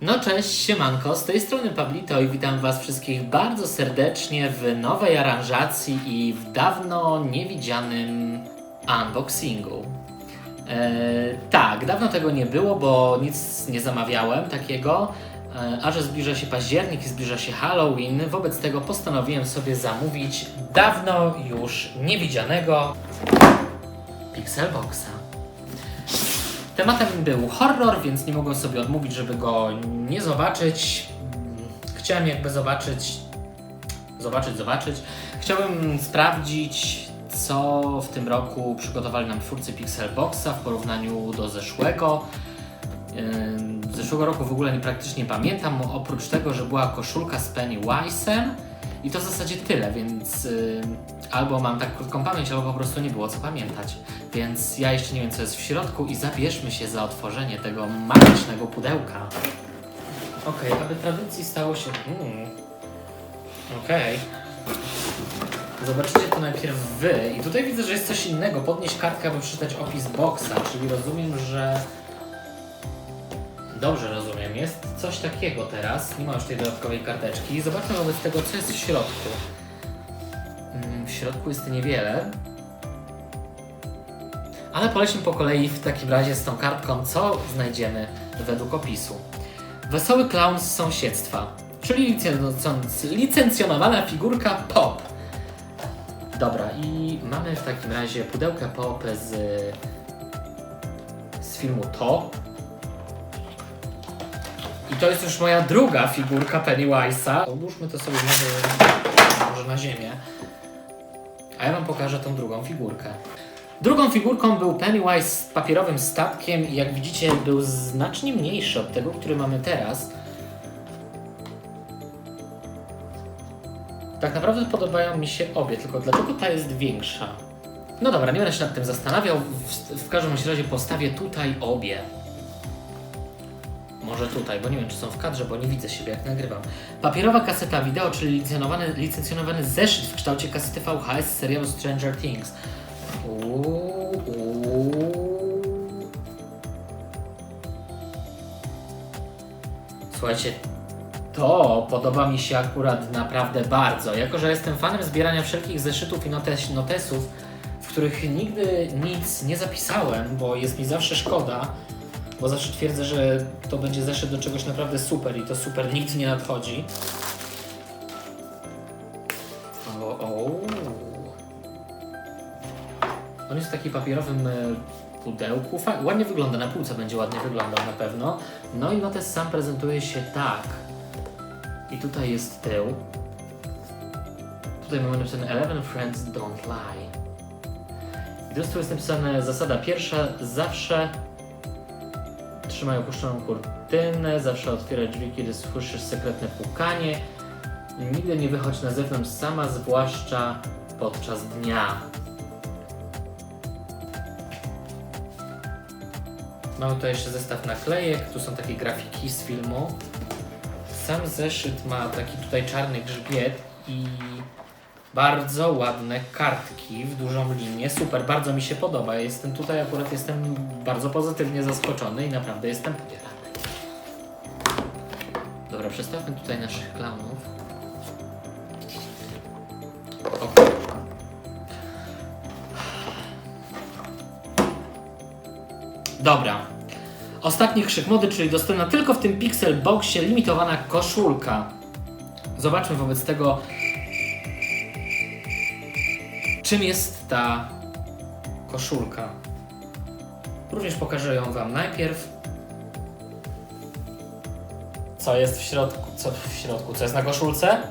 No cześć, siemanko, z tej strony Pablito i witam Was wszystkich bardzo serdecznie w nowej aranżacji i w dawno niewidzianym unboxingu. Eee, tak, dawno tego nie było, bo nic nie zamawiałem takiego, e, a że zbliża się październik i zbliża się Halloween, wobec tego postanowiłem sobie zamówić dawno już niewidzianego Pixelboxa. Tematem był horror, więc nie mogłem sobie odmówić, żeby go nie zobaczyć. Chciałem jakby zobaczyć, zobaczyć, zobaczyć. Chciałem sprawdzić, co w tym roku przygotowali nam twórcy Pixelboxa w porównaniu do zeszłego. Z zeszłego roku w ogóle nie praktycznie pamiętam, oprócz tego, że była koszulka z Pennywise'em i to w zasadzie tyle, więc albo mam tak krótką pamięć, albo po prostu nie było co pamiętać. Więc ja jeszcze nie wiem, co jest w środku i zabierzmy się za otworzenie tego magicznego pudełka. Okej, aby tradycji stało się... Mm. Okej. Zobaczycie to najpierw wy. I tutaj widzę, że jest coś innego. Podnieść kartkę, aby przeczytać opis boxa, czyli rozumiem, że... Dobrze rozumiem, jest coś takiego teraz. Nie ma już tej dodatkowej karteczki. Zobaczmy wobec tego, co jest w środku. Mm, W środku jest niewiele. Ale polećmy po kolei w takim razie z tą kartką, co znajdziemy według opisu. Wesoły clown z sąsiedztwa, czyli licencjon- licencjonowana figurka pop. Dobra, i mamy w takim razie pudełkę pop z, z filmu To. I to jest już moja druga figurka Pennywise'a. Odłóżmy to sobie może, może na ziemię. A ja Wam pokażę tą drugą figurkę. Drugą figurką był Pennywise z papierowym statkiem i jak widzicie był znacznie mniejszy od tego, który mamy teraz. Tak naprawdę podobają mi się obie, tylko dlaczego ta jest większa? No dobra, nie będę się nad tym zastanawiał. W, w każdym razie postawię tutaj obie. Może tutaj, bo nie wiem, czy są w kadrze, bo nie widzę siebie, jak nagrywam. Papierowa kaseta wideo, czyli licencjonowany, licencjonowany zeszyt w kształcie kasety VHS z serialu Stranger Things. Uuu, uuu. Słuchajcie, to podoba mi się akurat naprawdę bardzo. Jako, że jestem fanem zbierania wszelkich zeszytów i notes, notesów, w których nigdy nic nie zapisałem, bo jest mi zawsze szkoda, bo zawsze twierdzę, że to będzie zeszyt do czegoś naprawdę super i to super nigdy nie nadchodzi. O, o. On jest w takim papierowym e, pudełku. Fa- ładnie wygląda, na półce będzie ładnie wyglądał na pewno. No i notes sam prezentuje się tak. Tutaj jest tył. Tutaj mamy napisane Eleven Friends Don't Lie. I tu jest napisane zasada pierwsza, zawsze trzymaj opuszczoną kurtynę, zawsze otwieraj drzwi, kiedy słyszysz sekretne pukanie. Nigdy nie wychodź na zewnątrz sama, zwłaszcza podczas dnia. Mamy tutaj jeszcze zestaw naklejek, tu są takie grafiki z filmu. Sam zeszyt ma taki tutaj czarny grzbiet i bardzo ładne kartki w dużą linię. Super, bardzo mi się podoba. Jestem tutaj akurat jestem bardzo pozytywnie zaskoczony i naprawdę jestem podjarany. Dobra, przestawmy tutaj naszych klaunów. Ok. Dobra. Ostatni krzyk mody, czyli dostępna tylko w tym Pixel Boxie limitowana koszulka. Zobaczmy wobec tego, czym jest ta koszulka. Również pokażę ją Wam najpierw. Co jest w środku? Co w środku? Co jest na koszulce?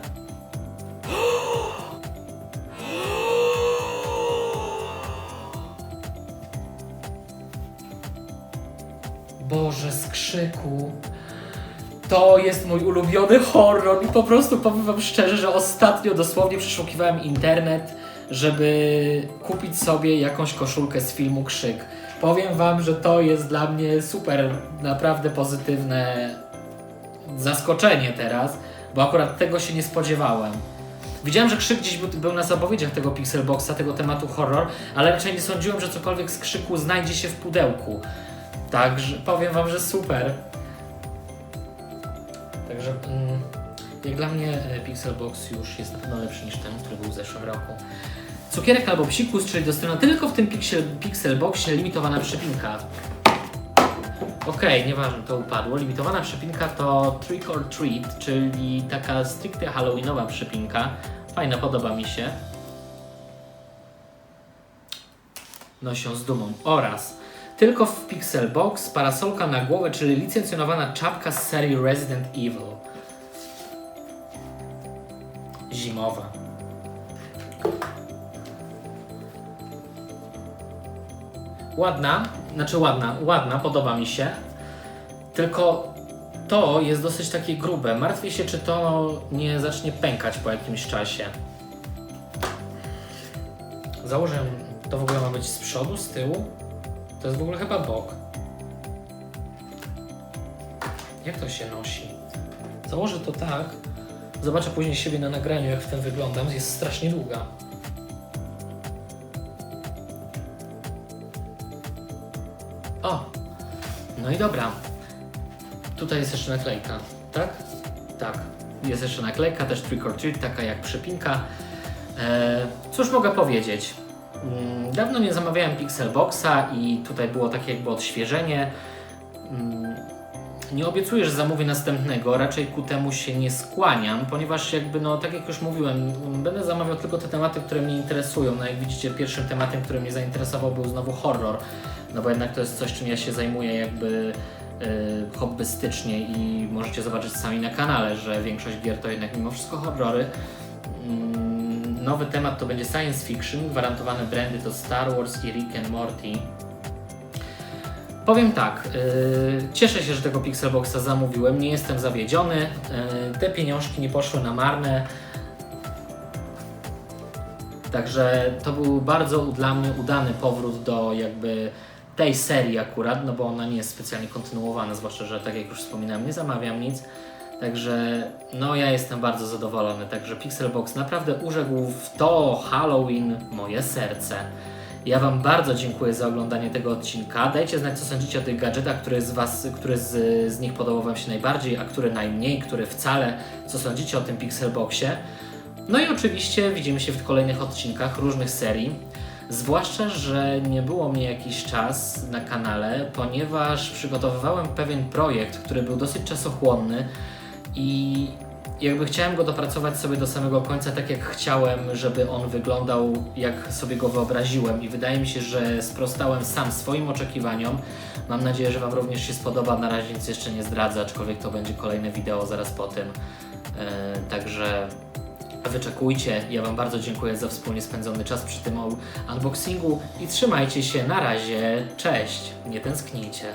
Boże, z krzyku. To jest mój ulubiony horror i po prostu powiem wam szczerze, że ostatnio dosłownie przeszukiwałem internet, żeby kupić sobie jakąś koszulkę z filmu Krzyk. Powiem Wam, że to jest dla mnie super, naprawdę pozytywne zaskoczenie teraz, bo akurat tego się nie spodziewałem. Widziałem, że krzyk gdzieś był, był na zapowiedziach tego Pixelboxa, tego tematu horror, ale raczej nie sądziłem, że cokolwiek z krzyku znajdzie się w pudełku. Także powiem Wam, że super. Także mm, jak dla mnie e, Pixelbox już jest na pewno lepszy niż ten, który był w zeszłym roku. Cukierek albo psikus, czyli dostępna tylko w tym Pixel, Pixelboxie limitowana przypinka. Okej, nieważne, to upadło. Limitowana przypinka to Trick or Treat, czyli taka stricte halloweenowa przypinka. Fajna, podoba mi się. Nosią z dumą. Oraz tylko w Pixelbox parasolka na głowę, czyli licencjonowana czapka z serii Resident Evil. Zimowa. Ładna, znaczy ładna, ładna, podoba mi się. Tylko to jest dosyć takie grube. Martwię się, czy to nie zacznie pękać po jakimś czasie. Założę, to w ogóle ma być z przodu, z tyłu. To jest w ogóle chyba bok. Jak to się nosi? Założę to tak. Zobaczę później siebie na nagraniu, jak w tym wyglądam. Jest strasznie długa. O! No i dobra. Tutaj jest jeszcze naklejka, tak? Tak. Jest jeszcze naklejka, też trick or treat, taka jak przypinka. E, cóż mogę powiedzieć? Mm, Dawno nie zamawiałem Pixelboxa i tutaj było takie jakby odświeżenie. Mm, Nie obiecuję, że zamówię następnego, raczej ku temu się nie skłaniam, ponieważ jakby no tak jak już mówiłem, będę zamawiał tylko te tematy, które mnie interesują. No jak widzicie, pierwszym tematem, który mnie zainteresował był znowu horror, no bo jednak to jest coś, czym ja się zajmuję jakby yy, hobbystycznie i możecie zobaczyć sami na kanale, że większość gier to jednak mimo wszystko horrory. Nowy temat to będzie science fiction, gwarantowane brandy to Star Wars i Rick and Morty. Powiem tak, yy, cieszę się, że tego Pixelboxa zamówiłem, nie jestem zawiedziony, yy, te pieniążki nie poszły na marne. Także to był bardzo mnie udany powrót do jakby tej serii akurat, no bo ona nie jest specjalnie kontynuowana, zwłaszcza, że tak jak już wspominałem, nie zamawiam nic. Także no ja jestem bardzo zadowolony. Także Pixelbox naprawdę urzekł w to Halloween moje serce. Ja Wam bardzo dziękuję za oglądanie tego odcinka. Dajcie znać, co sądzicie o tych gadżetach, który z Was, który z, z nich podobał Wam się najbardziej, a który najmniej, który wcale. Co sądzicie o tym Pixelboxie? No i oczywiście widzimy się w kolejnych odcinkach różnych serii. Zwłaszcza, że nie było mnie jakiś czas na kanale, ponieważ przygotowywałem pewien projekt, który był dosyć czasochłonny i jakby chciałem go dopracować sobie do samego końca, tak jak chciałem, żeby on wyglądał, jak sobie go wyobraziłem. I wydaje mi się, że sprostałem sam swoim oczekiwaniom. Mam nadzieję, że Wam również się spodoba. Na razie nic jeszcze nie zdradzę, aczkolwiek to będzie kolejne wideo zaraz po tym. Yy, także wyczekujcie. Ja Wam bardzo dziękuję za wspólnie spędzony czas przy tym unboxingu i trzymajcie się. Na razie. Cześć. Nie tęsknijcie.